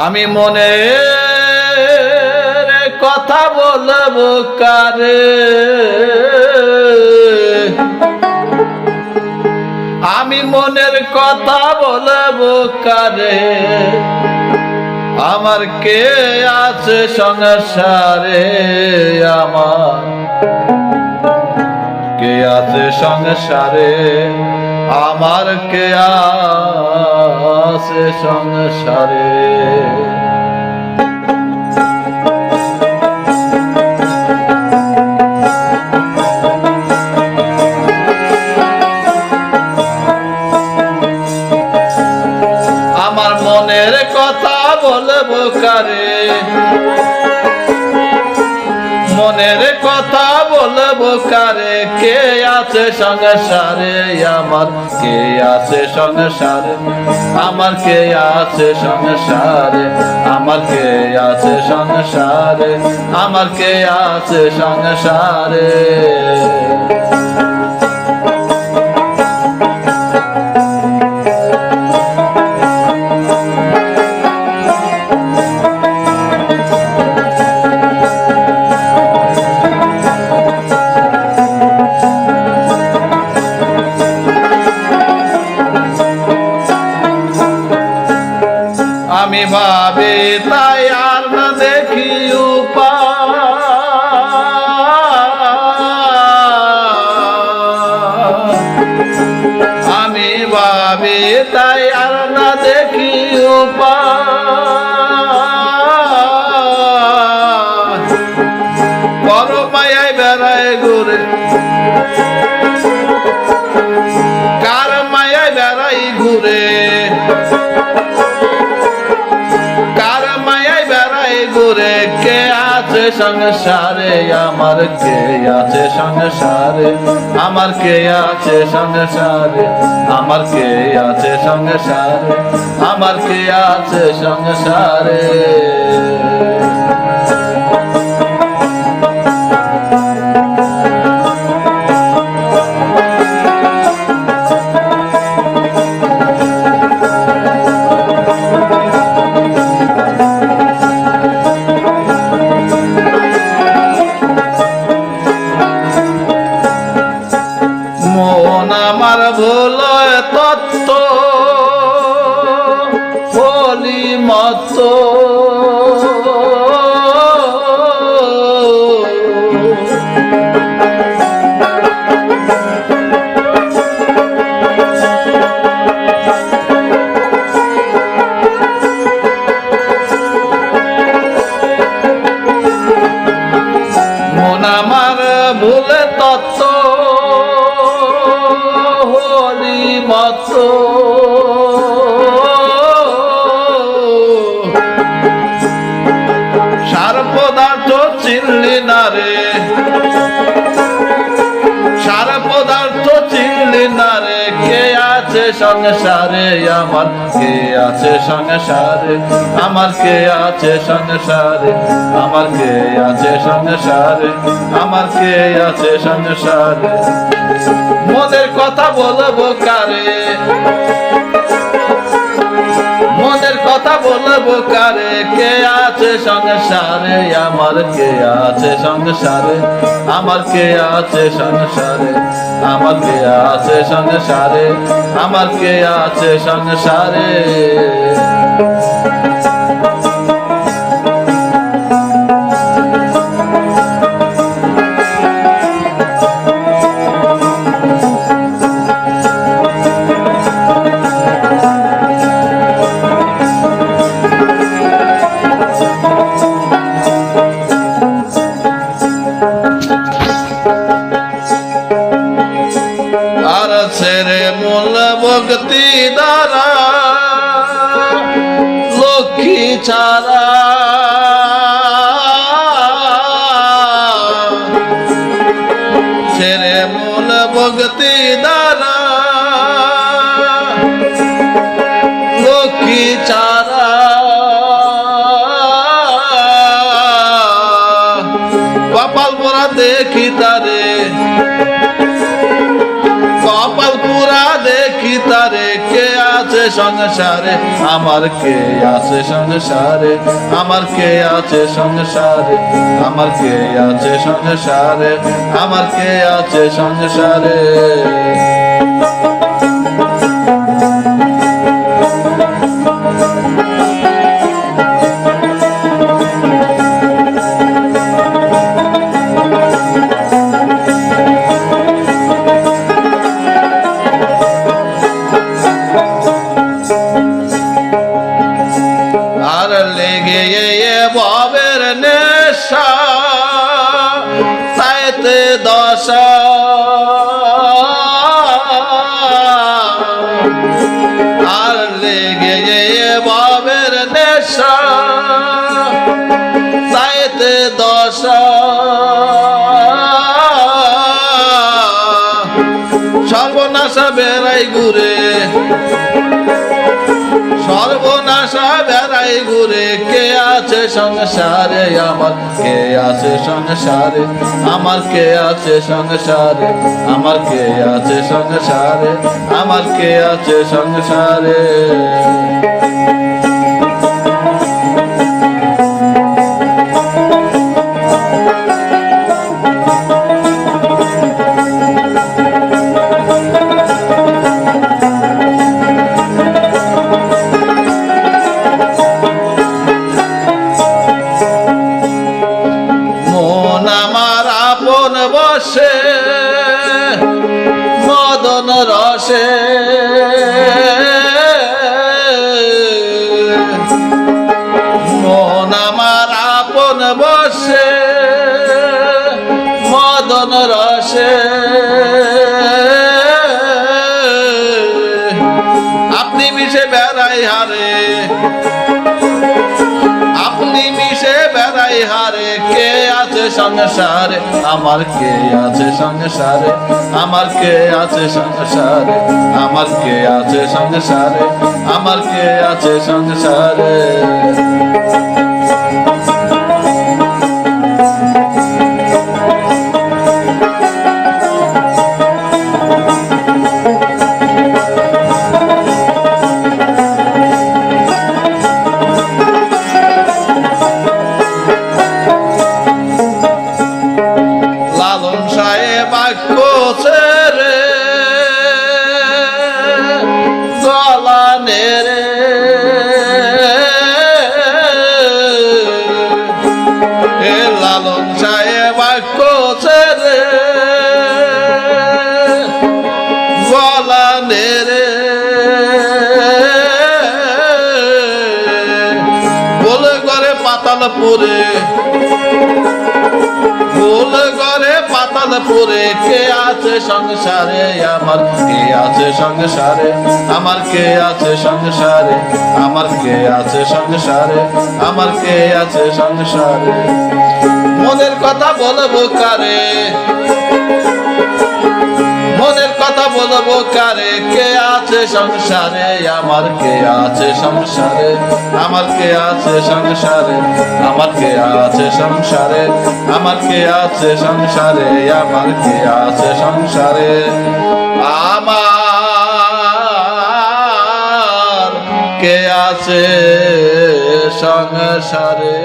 আমি মনে কথা বলব কারে? আমি মনের কথা বলব কারে? আমার কে আছে সংসারে আমার? কে আছে সংসারে আমার কে আছে সংসারে বলব কারে? মনের কথা বলব কারে? কে আছে সংসারে আমার কে আছে সংসারে আমার কে আছে সংসারে আমার কে আছে সংসারে আমার কে আছে সংসারে তাই আর না দেখি আমি ভাবে তাই আর না দেখি মায়ায় বেড়ায় ঘুরে। সংসারে আমার কে আছে সংসারে আমার কে আছে সংসারে আমার কে আছে সংসারে আমার কে আছে সংসারে মন আমার ভুল তত্ত্ব বলি মত সংসারে আমার কে আছে সংসারে আমার কে আছে সংসারে আমার কে আছে সংসারে আমার কে আছে সংসারে মনের কথা বলব কারে? মনের কথা বলব কারে? কে আছে সংসারে আমার কে আছে সংসারে আমার কে আছে সংসারে আমার কে আছে সংসারে আমার কে আছে সংসারে ছেড়ে মূল ভক্তি দ্বারা। লক্ষ্মী চারা। কপাল পরা দেখি তারে। সংসারে আমার কে আছে সংসারে আমার কে আছে সংসারে আমার কে আছে সংসারে আমার কে আছে সংসারে নেশা তাইতে দশা। সর্বনাশা বেড়াই ঘুরে, সর্বনাশা বেড়াই ঘুরে। কে আছে সংসারে আমার? কে আছে সংসারে? আমার কে আছে সংসারে? আমার কে আছে সংসারে? আমার কে আছে সংসারে? আমার আপন বসে মদন রসে। মন আমার আপন বসে মদন রসে। সংসারে আমার কে আছে সংসারে আমার কে আছে সংসারে আমার কে আছে সংসারে আমার কে আছে সংসারে গলা নেরে এ লালন সাহেব বাক্য রে গলা নেরে বলে পাতাল পুরে। পুরে কে আছে সংসারে আমার? কে আছে সংসারে? আমার কে আছে সংসারে? আমার কে আছে সংসারে? আমার কে আছে সংসারে? মনের কথা বলব কারে? মনের কথা বলব কারে? কে আছে সংসারে? আমার কে আছে সংসারে? আমার কে আছে সংসারে? আমার কে আছে সংসারে? আমার কে আছে সংসারে? আমার কে আছে সংসারে? আমার কে আছে সংসারে?